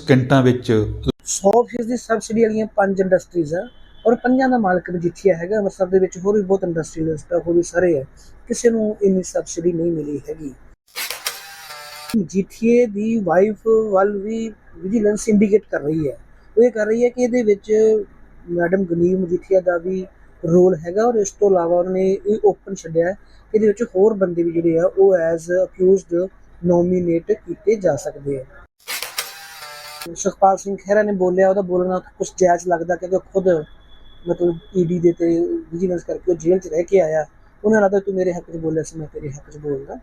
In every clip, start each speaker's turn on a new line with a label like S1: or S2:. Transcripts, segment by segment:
S1: ਸਕਿੰਟਾਂ ਵਿੱਚ
S2: 100% ਦੀ ਸਬਸਿਡੀ ਵਾਲੀਆਂ ਪੰਜ ਇੰਡਸਟਰੀਜ਼ ਆ ਔਰ ਪੰਜਾਂ ਦਾ ਮਾਲਕ ਮਜੀਠੀਆ ਹੈਗਾ, ਅੰਮ੍ਰਿਤਸਰ ਦੇ ਵਿੱਚ ਹੋਰ ਵੀ ਬਹੁਤ ਇੰਡਸਟਰੀਅਲਿਸਟ ਆ ਹੋਰ ਵੀ ਸਾਰੇ ਆ, ਕਿਸੇ ਨੂੰ ਇੰਨੀ ਸਬਸਿਡੀ ਨਹੀਂ ਮਿਲੀ ਹੈਗੀ। ਮਜੀਠੀਏ ਦੀ ਵਾਈਫ ਵੱਲ ਵੀ ਵਿਜੀਲੈਂਸ ਇੰਡੀਕੇਟ ਕਰ ਰਹੀ ਹੈ। ਉਹ ਇਹ ਕਰ ਰਹੀ ਹੈ ਕਿ ਇਹਦੇ ਵਿੱਚ ਮੈਡਮ ਗਨੀਰ ਮਜੀਠੀਆ ਦਾ ਵੀ ਰੋਲ ਹੈਗਾ ਔਰ ਇਸ ਤੋਂ ਇਲਾਵਾ ਉਹਨੇ ਇਹ ਓਪਨ ਛੱਡਿਆ ਇਹਦੇ ਵਿੱਚ ਹੋਰ ਬੰਦੇ ਵੀ ਜਿਹੜੇ ਆ, ਉਹ ਐਜ਼ ਅਕਿਊਜ਼ਡ ਨੋਮੀਨੇਟ ਕੀਤੇ ਜਾ ਸਕਦੇ ਆ। ਸੁਖਪਾਲ ਸਿੰਘ ਖਹਿਰਾ ਨੇ ਬੋਲਿਆ, ਉਹਦਾ ਬੋਲਣਾ ਕੁਝ ਜਾਇਜ਼ ਲੱਗਦਾ ਕਿਉਂਕਿ ਉਹ ਖੁਦ ਮਤਲਬ ਈਡੀ ਦੇ ਤੇ ਵਿਜੀਲੈਂਸ ਕਰਕੇ ਉਹ ਜੇਲ੍ਹ 'ਚ ਰਹਿ ਕੇ ਆਇਆ। ਉਹਨਾਂ ਲੱਗਦਾ ਤੂੰ ਮੇਰੇ ਹੱਕ 'ਚ ਬੋਲਿਆ ਸੀ, ਮੈਂ ਤੇਰੇ ਹੱਕ 'ਚ ਬੋਲਦਾ।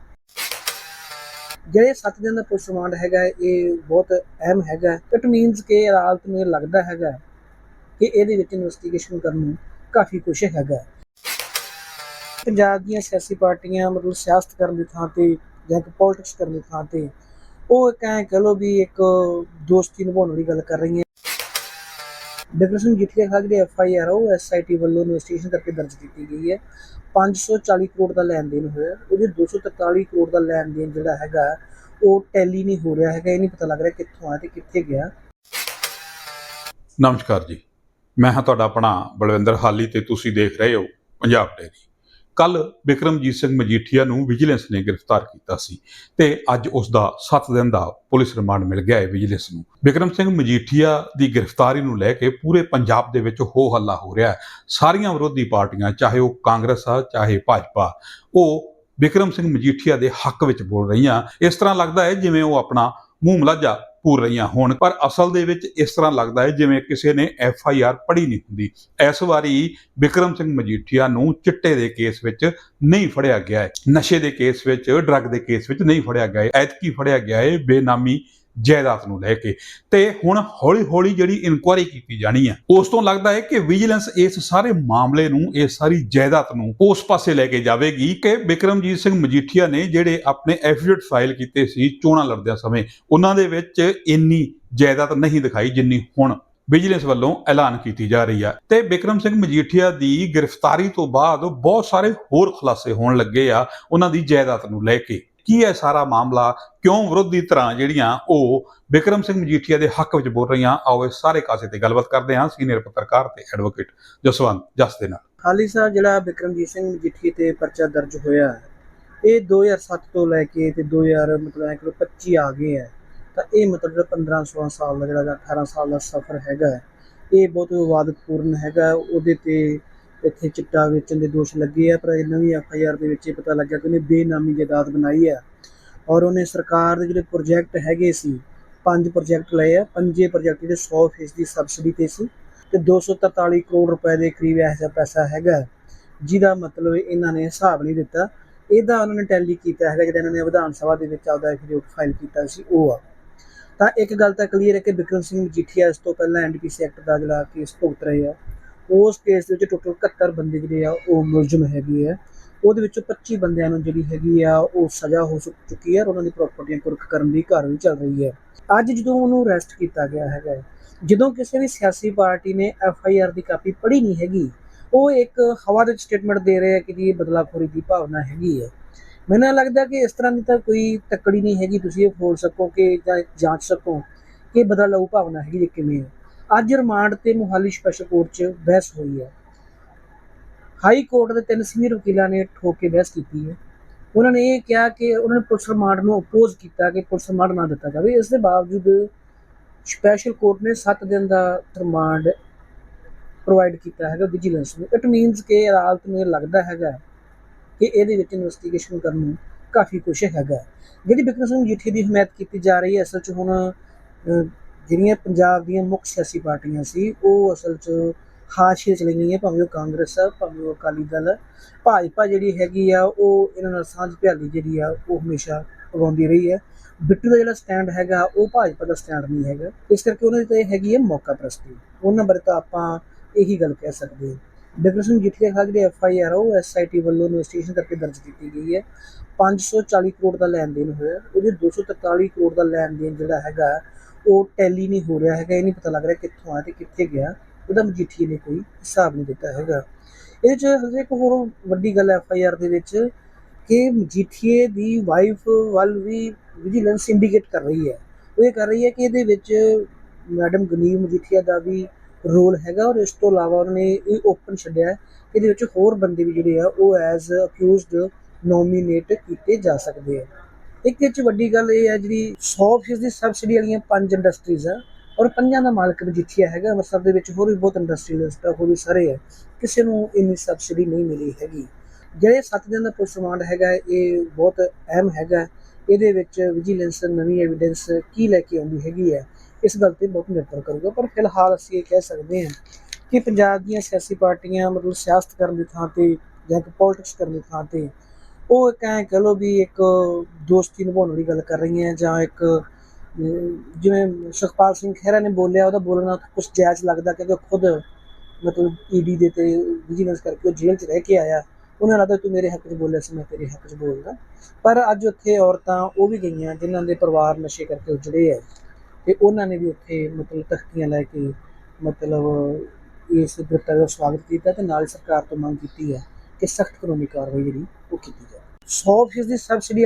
S2: ਜਿਹੜੇ 7 ਦਿਨ ਦਾ ਪੁਲਿਸ ਰਿਮਾਂਡ ਹੈਗਾ, ਇਹ ਬਹੁਤ ਅਹਿਮ ਹੈਗਾ। ਇਟ ਮੀਨਸ ਕਿ ਅਦਾਲਤ ਨੂੰ ਇਹ ਲੱਗਦਾ ਹੈਗਾ ਕਿ ਇਹਦੇ ਵਿੱਚ ਇਨਵੈਸਟੀਗੇਸ਼ਨ ਕਰਨ ਨੂੰ ਕਾਫੀ ਕੁਝ ਹੈਗਾ। ਪੰਜਾਬ ਦੀਆਂ ਸਿਆਸੀ ਪਾਰਟੀਆਂ ਮਤਲਬ ਸਿਆਸਤ ਕਰਨ ਦੀ ਥਾਂ ਤੇ ਜਾਂ ਕਿ ਪੋਲਿਟਿਕਸ ਕਰਨ ਦੀ ਥਾਂ ਤੇ ਉਹ ਇੱਕ ਐਂ ਕਹ ਲਓ ਵੀ ਇੱਕ ਦੋਸਤੀ ਨਿਭਾਉਣ ਵਾਲੀ ਗੱਲ ਕਰ ਰਹੀਆਂ। ਡਾਕਟਰ ਸਿੰਘ ਜਿੱਥੇ ਖਾ ਜਿਹੜੀ ਐਫ ਆਈ ਆਰ ਉਹ ਐਸ ਆਈ ਟੀ ਵੱਲੋਂ ਇਨਵੈਸਟੀਗੇਸ਼ਨ ਕਰਕੇ ਦਰਜ ਕੀਤੀ ਗਈ ਹੈ। 540 ਕਰੋੜ ਦਾ ਲੈਣ ਦੇਣ ਹੋਇਆ। ਉਹਦੇ 243 ਕਰੋੜ ਦਾ ਲੈਣ ਦੇਣ ਜਿਹੜਾ ਹੈਗਾ, ਉਹ ਟੈਲੀ ਨਹੀਂ ਹੋ ਰਿਹਾ ਹੈਗਾ। ਇਹ ਨਹੀਂ ਪਤਾ ਲੱਗ ਰਿਹਾ ਕਿੱਥੋਂ ਆਇਆ ਤੇ ਕਿੱਥੇ ਗਿਆ।
S1: ਨਮਸਕਾਰ ਜੀ। ਮੈਂ ਹਾਂ ਤੁਹਾਡਾ ਆਪਣਾ ਬਲਵਿੰਦਰ ਹਾਲੀ ਤੇ ਤੁਸੀਂ ਦੇਖ ਰਹੇ ਹੋ ਪੰਜਾਬ ਡੇਰੀ ਕੱਲ ਵਿਕਰਮਜੀਤ ਸਿੰਘ ਮਜੀਠੀਆ ਨੂੰ ਵਿਜੀਲੈਂਸ ਨੇ ਗ੍ਰਿਫਤਾਰ ਕੀਤਾ ਸੀ ਤੇ ਅੱਜ ਉਸ ਦਾ 7 ਦਿਨ ਦਾ ਪੁਲਿਸ ਰਿਮਾਂਡ ਮਿਲ ਗਿਆ ਹੈ ਵਿਜੀਲੈਂਸ ਨੂੰ। ਵਿਕਰਮ ਸਿੰਘ ਮਜੀਠੀਆ ਦੀ ਗ੍ਰਿਫਤਾਰੀ ਨੂੰ ਲੈ ਕੇ ਪੂਰੇ ਪੰਜਾਬ ਦੇ ਵਿੱਚ ਹੋ ਹੱਲਾ ਹੋ ਰਿਹਾ ਹੈ। ਸਾਰੀਆਂ ਵਿਰੋਧੀ ਪਾਰਟੀਆਂ, ਚਾਹੇ ਉਹ ਕਾਂਗਰਸ ਆ, ਚਾਹੇ ਭਾਜਪਾ, ਉਹ ਵਿਕਰਮ ਸਿੰਘ ਮਜੀਠੀਆ ਦੇ ਹੱਕ ਵਿੱਚ ਬੋਲ ਰਹੀਆਂ। ਇਸ ਤਰ੍ਹਾਂ ਲੱਗਦਾ ਹੈ ਜਿਵੇਂ ਉਹ ਆਪਣਾ ਮੂੰਹ ਮਲਾਜਾ ਪੂਰ ਰਹੀਆਂ ਹੋਣ। ਪਰ ਅਸਲ ਦੇ ਵਿੱਚ ਇਸ ਤਰ੍ਹਾਂ ਲੱਗਦਾ ਹੈ ਜਿਵੇਂ ਕਿਸੇ ਨੇ ਐਫ ਆਈ ਆਰ ਪੜ੍ਹੀ ਨਹੀਂ ਹੁੰਦੀ। ਇਸ ਵਾਰੀ ਵਿਕਰਮ ਸਿੰਘ ਮਜੀਠੀਆ ਨੂੰ ਚਿੱਟੇ ਦੇ ਕੇਸ ਵਿੱਚ ਨਹੀਂ ਫੜਿਆ ਗਿਆ ਹੈ। ਨਸ਼ੇ ਦੇ ਕੇਸ ਵਿੱਚ, ਡਰੱਗ ਦੇ ਕੇਸ ਵਿੱਚ ਨਹੀਂ ਫੜਿਆ ਗਿਆ ਹੈ। ਐਤਕੀ ਫੜਿਆ ਗਿਆ ਹੈ। ਬੇਨਾਮੀ ਜਾਇਦਾਦ ਨੂੰ ਲੈ ਕੇ। ਤੇ ਹੁਣ ਹੌਲੀ ਹੌਲੀ ਜਿਹੜੀ ਇਨਕੁਆਇਰੀ ਕੀਤੀ ਜਾਣੀ ਹੈ ਉਸ ਤੋਂ ਲੱਗਦਾ ਹੈ ਕਿ ਵਿਜੀਲੈਂਸ ਇਸ ਸਾਰੇ ਮਾਮਲੇ ਨੂੰ ਇਸ ਸਾਰੀ ਜਾਇਦਾਦ ਨੂੰ ਉਸ ਪਾਸੇ ਲੈ ਕੇ ਜਾਵੇਗੀ ਕਿ ਵਿਕਰਮਜੀਤ ਸਿੰਘ ਮਜੀਠੀਆ ਨੇ ਜਿਹੜੇ ਆਪਣੇ ਐਫੀਡੇਵਿਟ ਫਾਈਲ ਕੀਤੇ ਸੀ ਚੋਣਾਂ ਲੜਦਿਆਂ ਸਮੇਂ, ਉਹਨਾਂ ਦੇ ਵਿੱਚ ਇੰਨੀ ਜਾਇਦਾਦ ਨਹੀਂ ਦਿਖਾਈ ਜਿੰਨੀ ਹੁਣ ਵਿਜੀਲੈਂਸ ਵੱਲੋਂ ਐਲਾਨ ਕੀਤੀ ਜਾ ਰਹੀ ਹੈ ਤੇ ਵਿਕਰਮ ਸਿੰਘ ਮਜੀਠੀਆ ਦੀ ਗ੍ਰਿਫਤਾਰੀ ਤੋਂ ਬਾਅਦ ਬਹੁਤ ਸਾਰੇ ਹੋਰ ਖੁਲਾਸੇ ਹੋਣ ਲੱਗੇ ਆ ਉਹਨਾਂ ਦੀ ਜਾਇਦਾਦ ਨੂੰ ਲੈ ਕੇ। ਕੀ ਹੈ ਸਾਰਾ ਮਾਮਲਾ? ਕਿਉਂ ਵਿਰੋਧੀ ਧਿਰਾਂ ਜਿਹੜੀਆਂ ਉਹ ਵਿਕਰਮ ਸਿੰਘ ਮਜੀਠੀਆ ਦੇ ਹੱਕ ਵਿੱਚ ਬੋਲ ਰਹੀਆਂ? ਆਓ ਇਸ ਸਾਰੇ ਕਾਸੇ ਤੇ ਗੱਲਬਾਤ ਕਰਦੇ ਹਾਂ ਸੀਨੀਅਰ ਪੱਤਰਕਾਰ ਤੇ ਐਡਵੋਕੇਟ ਜਸਵੰਤ ਜਸ ਦੇ ਨਾਲ।
S2: ਹਾਲੀ ਸਾਹਿਬ ਜਿਹੜਾ ਬਿਕਰਮਜੀਤ ਸਿੰਘ ਮਜੀਠੀ ਤੇ ਪਰਚਾ ਦਰਜ ਹੋਇਆ ਹੈ, ਇਹ 2007 ਤੋਂ ਲੈ ਕੇ ਤੇ 2000 ਮਤਲਬ ਐਂ ਕਿ 25 ਆ ਗਏ ਹੈ ਤਾਂ ਇਹ ਮਤਲਬ ਜਿਹੜਾ 15 16 ਸਾਲ ਦਾ ਜਿਹੜਾ ਗਾ 18 ਸਾਲ ਦਾ ਸਫ਼ਰ ਹੈਗਾ ਇਹ ਬਹੁਤ ਵਿਵਾਦਤਪੂਰਨ ਹੈਗਾ ਉਹਦੇ ਤੇ ਇੱਥੇ ਚਿੱਟਾ ਵੇਚਣ ਦੇ ਦੋਸ਼ ਲੱਗੇ ਆ, ਪਰ ਇਹ ਨਵੀਂ ਐਫ ਆਈ ਆਰ ਦੇ ਵਿੱਚ ਇਹ ਪਤਾ ਲੱਗਿਆ ਕਿ ਉਹਨੇ ਬੇਨਾਮੀ ਜਾਇਦਾਦ ਬਣਾਈ ਹੈ ਔਰ ਉਹਨੇ ਸਰਕਾਰ ਦੇ ਜਿਹੜੇ ਪ੍ਰੋਜੈਕਟ ਹੈਗੇ ਸੀ, ਪੰਜ ਪ੍ਰੋਜੈਕਟ ਲਏ ਆ, ਪੰਜੇ ਪ੍ਰੋਜੈਕਟ ਜਿਹੜੇ 100% ਦੀ ਸਬਸਿਡੀ ਤੇ ਸੀ ਤੇ 243 ਕਰੋੜ ਰੁਪਏ ਦੇ ਕਰੀਬ ਐਸਾ ਪੈਸਾ ਹੈਗਾ। ਜਿਹਦਾ ਮਤਲਬ ਇਹਨਾਂ ਨੇ ਹਿਸਾਬ ਨਹੀਂ ਦਿੱਤਾ। ਇਹਦਾ ਉਹਨਾਂ ਨੇ ਟੈਲੀ ਕੀਤਾ ਹੈਗਾ, ਜਿਹੜਾ ਇਹਨਾਂ ਨੇ ਵਿਧਾਨ ਸਭਾ ਦੇ ਵਿੱਚ ਆਪਦਾ ਐਫੀਡੇਵਿਟ ਫਾਈਲ ਕੀਤਾ ਸੀ, ਉਹ ਆ। ਤਾਂ ਇੱਕ ਗੱਲ ਤਾਂ ਕਲੀਅਰ ਹੈ ਕਿ ਬਿਕਰਮ ਸਿੰਘ ਮਜੀਠੀਆ ਇਸ ਤੋਂ ਪਹਿਲਾਂ ਐਨਡੀਪੀਸੀ ਐਕਟ ਦਾ ਜਿਹੜਾ ਕੇਸ ਭੁਗਤ ਰਹੇ ਆ। ਉਸ ਕੇਸ ਦੇ ਵਿੱਚ ਟੋਟਲ 71 ਬੰਦੇ ਜਿਹੜੇ ਆ, ਉਹ ਮੁਲਜ਼ਮ ਹੈਗੇ ਆ। ਉਹਦੇ ਵਿੱਚੋਂ 25 ਬੰਦਿਆਂ ਨੂੰ ਜਿਹੜੀ ਹੈਗੀ ਆ, ਉਹ ਸਜ਼ਾ ਹੋ ਚੁੱਕੀ ਹੈ ਔਰ ਉਹਨਾਂ ਦੀ ਪ੍ਰਾਪਰਟੀਆਂ ਕੁਰਕ ਕਰਨ ਦੀ ਕਾਰਵਾਈ ਚੱਲ ਰਹੀ ਹੈ ਅੱਜ ਜਦੋਂ ਉਹਨੂੰ ਅਰੈਸਟ ਕੀਤਾ ਗਿਆ ਹੈਗਾ ਜਦੋਂ ਕਿਸੇ ਵੀ ਸਿਆਸੀ ਪਾਰਟੀ ਨੇ ਐਫ ਆਈ ਆਰ ਦੀ ਕਾਪੀ ਪੜ੍ਹੀ ਨਹੀਂ ਹੈਗੀ, ਉਹ ਇੱਕ ਹਵਾ ਦੇ ਸਟੇਟਮੈਂਟ ਦੇ ਰਹੇ ਆ ਕਿ ਜੀ ਇਹ ਬਦਲਾਖੋਰੀ ਦੀ ਭਾਵਨਾ ਹੈਗੀ ਹੈ ਮੈਨੂੰ ਲੱਗਦਾ ਕਿ ਇਸ ਤਰ੍ਹਾਂ ਦੀ ਤਾਂ ਕੋਈ ਤੱਕੜੀ ਨਹੀਂ ਹੈਗੀ, ਤੁਸੀਂ ਇਹ ਫੋਲ ਸਕੋ ਕਿ ਜਾਂਚ ਸਕੋ ਕਿ ਬਦਲਾਊ ਭਾਵਨਾ ਹੈਗੀ ਜਾਂ ਕਿਵੇਂ ਹੈ ਅੱਜ ਰਿਮਾਂਡ ਤੇ ਮੁਹਾਲੀ ਸਪੈਸ਼ਲ ਕੋਰਟ 'ਚ ਬਹਿਸ ਹੋਈ ਹੈ। ਹਾਈ ਕੋਰਟ ਦੇ ਤਿੰਨ ਸੀਨੀਅਰ ਵਕੀਲਾਂ ਨੇ ਠੋਕ ਕੇ ਬਹਿਸ ਕੀਤੀ ਹੈ। ਉਹਨਾਂ ਨੇ ਇਹ ਕਿਹਾ ਕਿ ਉਹਨਾਂ ਨੇ ਪੁਲਿਸ ਰਿਮਾਂਡ ਨੂੰ ਅਪੋਜ਼ ਕੀਤਾ ਕਿ ਪੁਲਿਸ ਰਿਮਾਂਡ ਨਾ ਦਿੱਤਾ ਜਾਵੇ। ਇਸ ਦੇ ਬਾਵਜੂਦ ਸਪੈਸ਼ਲ ਕੋਰਟ ਨੇ 7 ਦਿਨ ਦਾ ਰਿਮਾਂਡ ਪ੍ਰੋਵਾਈਡ ਕੀਤਾ ਹੈਗਾ ਵਿਜੀਲੈਂਸ ਨੂੰ। ਇਟ ਮੀਨਸ ਕਿ ਅਦਾਲਤ ਨੂੰ ਇਹ ਲੱਗਦਾ ਹੈਗਾ ਕਿ ਇਹਦੇ ਵਿੱਚ ਇਨਵੈਸਟੀਗੇਸ਼ਨ ਕਰਨ ਨੂੰ ਕਾਫੀ ਕੁਝ ਹੈਗਾ। ਜਿਹੜੀ ਬਿਕਰਮ ਸਿੰਘ ਜੀਠੀ ਦੀ ਹਮਾਇਤ ਕੀਤੀ ਜਾ ਰਹੀ ਹੈ, ਅਸਲ 'ਚ ਹੁਣ ਜਿਹੜੀਆਂ ਪੰਜਾਬ ਦੀਆਂ ਮੁੱਖ ਸਿਆਸੀ ਪਾਰਟੀਆਂ ਸੀ, ਉਹ ਅਸਲ 'ਚ ਹਾਸ਼ੀਏ ਚ ਗਈਆਂ ਭਾਵੇਂ ਉਹ ਕਾਂਗਰਸ ਆ, ਭਾਵੇਂ ਉਹ ਅਕਾਲੀ ਦਲ ਭਾਜਪਾ ਜਿਹੜੀ ਹੈਗੀ ਆ, ਉਹ ਇਹਨਾਂ ਨਾਲ ਸਾਂਝ ਭਿਆਲੀ ਜਿਹੜੀ ਆ, ਉਹ ਹਮੇਸ਼ਾ ਪਗਾਉਂਦੀ ਰਹੀ ਹੈ ਬਿੱਟੂ ਦਾ ਜਿਹੜਾ ਸਟੈਂਡ ਹੈਗਾ, ਉਹ ਭਾਜਪਾ ਦਾ ਸਟੈਂਡ ਨਹੀਂ ਹੈਗਾ। ਇਸ ਕਰਕੇ ਉਹਨਾਂ ਦੀ ਤਾਂ ਇਹ ਹੈਗੀ ਹੈ ਮੌਕਾ ਪ੍ਰਸਤੀ। ਉਹਨਾਂ ਬਾਰੇ ਤਾਂ ਆਪਾਂ ਇਹੀ ਗੱਲ ਕਹਿ ਸਕਦੇ ਹਾਂ। ਬਿਕਰਮ ਸਿੰਘ ਜੀਠੀ ਦੇ ਖਿਲਾਫ ਜਿਹੜੀ ਐਫ ਆਈ ਆਰ ਉਹ ਐਸ ਆਈ ਟੀ ਵੱਲੋਂ ਇਨਵੈਸਟੀਗੇਸ਼ਨ ਕਰਕੇ ਦਰਜ ਕੀਤੀ ਗਈ ਹੈ 540 ਕਰੋੜ ਦਾ ਲੈਣ ਦੇਣ ਹੋਇਆ। ਉਹਦੇ 243 ਕਰੋੜ ਦਾ ਲੈਣ ਦੇਣ ਜਿਹੜਾ ਹੈਗਾ ਉਹ ਟੈਲੀ ਨਹੀਂ ਹੋ ਰਿਹਾ ਹੈਗਾ, ਇਹ ਨਹੀਂ ਪਤਾ ਲੱਗ ਰਿਹਾ ਕਿੱਥੋਂ ਆਇਆ ਤੇ ਕਿੱਥੇ ਗਿਆ, ਉਹਦਾ ਮਜੀਠੀਏ ਨੇ ਕੋਈ ਹਿਸਾਬ ਨਹੀਂ ਦਿੱਤਾ ਹੈਗਾ। ਇਹਦੇ ਚ ਹਜੇ ਇੱਕ ਹੋਰ ਵੱਡੀ ਗੱਲ ਐਫ ਆਈ ਆਰ ਦੇ ਵਿੱਚ ਕਿ ਮਜੀਠੀਏ ਦੀ ਵਾਈਫ ਵੱਲ ਵੀ ਵਿਜੀਲੈਂਸ ਇੰਡੀਕੇਟ ਕਰ ਰਹੀ ਹੈ। ਉਹ ਇਹ ਕਰ ਰਹੀ ਹੈ ਕਿ ਇਹਦੇ ਵਿੱਚ ਮੈਡਮ ਗਨੀਮ ਮਜੀਠੀਆ ਦਾ ਵੀ ਰੋਲ ਹੈਗਾ ਔਰ ਇਸ ਤੋਂ ਇਲਾਵਾ ਉਹਨਾਂ ਨੇ ਇਹ ਓਪਨ ਛੱਡਿਆ ਹੈ ਇਹਦੇ ਵਿੱਚ ਹੋਰ ਬੰਦੇ ਵੀ ਜਿਹੜੇ ਆ, ਉਹ ਐਜ਼ ਅਕਿਊਜ਼ਡ ਨੋਮੀਨੇਟ ਕੀਤੇ ਜਾ ਸਕਦੇ ਆ। ਇੱਕ ਇਹ 'ਚ ਵੱਡੀ ਗੱਲ ਇਹ ਹੈ ਜਿਹੜੀ 100% ਦੀ ਸਬਸਿਡੀ ਵਾਲੀਆਂ ਪੰਜ ਇੰਡਸਟਰੀਜ਼ ਆ ਔਰ ਪੰਜਾਂ ਦਾ ਮਾਲਕ ਵੀ ਮਜੀਠੀਆ ਹੈਗਾ, ਅੰਮ੍ਰਿਤਸਰ ਦੇ ਵਿੱਚ ਹੋਰ ਵੀ ਬਹੁਤ ਇੰਡਸਟਰੀਅਲਿਸਟ ਆ ਹੋਰ ਵੀ ਸਾਰੇ ਹੈ ਕਿਸੇ ਨੂੰ ਇੰਨੀ ਸਬਸਿਡੀ ਨਹੀਂ ਮਿਲੀ ਹੈਗੀ। ਜਿਹੜੇ 7 ਦਿਨ ਦਾ ਪੁਲਿਸ ਰਿਮਾਂਡ ਹੈਗਾ, ਇਹ ਬਹੁਤ ਅਹਿਮ ਹੈਗਾ। ਇਹਦੇ ਵਿੱਚ ਵਿਜੀਲੈਂਸ ਨਵੀਂ ਐਵੀਡੈਂਸ ਕੀ ਲੈ ਕੇ ਆਉਂਦੀ ਹੈਗੀ ਹੈ ਇਸ ਗੱਲ ਤੇ ਬਹੁਤ ਨਿਰਭਰ ਕਰੂਗਾ। ਪਰ ਫਿਲਹਾਲ ਅਸੀਂ ਇਹ ਕਹਿ ਸਕਦੇ ਹਾਂ ਕਿ ਪੰਜਾਬ ਦੀਆਂ ਸਿਆਸੀ ਪਾਰਟੀਆਂ ਮਤਲਬ ਸਿਆਸਤ ਕਰਨ ਦੀ ਥਾਂ ਤੇ ਜਾਂ ਕਿ ਪੋਲਿਟਿਕਸ ਕਰਨ ਦੀ ਥਾਂ ਤੇ ਉਹ ਇੱਕ ਐਂ ਕਹ ਲਓ ਵੀ ਇੱਕ ਦੋਸਤੀ ਨਿਭਾਉਣ ਦੀ ਗੱਲ ਕਰ ਰਹੀਆਂ ਜਾਂ ਇੱਕ ਜਿਵੇਂ ਸੁਖਪਾਲ ਸਿੰਘ ਖਹਿਰਾ ਨੇ ਬੋਲਿਆ, ਉਹਦਾ ਬੋਲਣਾ ਕੁਝ ਜਾਇਜ਼ ਲੱਗਦਾ ਕਿਉਂਕਿ ਉਹ ਖੁਦ ਮਤਲਬ ਈਡੀ ਦੇ ਤੇ ਵਿਜੀਲੈਂਸ ਕਰਕੇ ਉਹ ਜੇਲ੍ਹ 'ਚ ਰਹਿ ਕੇ ਆਇਆ। ਉਹਨਾਂ ਲੱਗਦਾ ਤੂੰ ਮੇਰੇ ਹੱਕ 'ਚ ਬੋਲਿਆ ਸੀ, ਮੈਂ ਤੇਰੇ ਹੱਕ 'ਚ ਬੋਲਦਾ। ਪਰ ਅੱਜ ਉੱਥੇ ਔਰਤਾਂ ਉਹ ਵੀ ਗਈਆਂ ਜਿਨ੍ਹਾਂ ਦੇ ਪਰਿਵਾਰ ਨਸ਼ੇ ਕਰਕੇ ਉਜੜੇ ਹੈ ਤੇ ਉਹਨਾਂ ਨੇ ਵੀ ਉੱਥੇ ਮਤਲਬ ਤਖਤੀਆਂ ਲੈ ਕੇ ਮਤਲਬ ਇਸ ਗ੍ਰਿਫਤਾਰੀ ਦਾ ਸਵਾਗਤ ਕੀਤਾ ਤੇ ਨਾਲ ਸਰਕਾਰ ਤੋਂ ਮੰਗ ਕੀਤੀ ਹੈ ਕਿ ਸਖਤ ਕਾਨੂੰਨੀ ਕਾਰਵਾਈ ਜਿਹੜੀ ਉਹ ਕੀਤੀ ਜਾਵੇ। 100% ਦੀ ਸਬਸਿਡੀ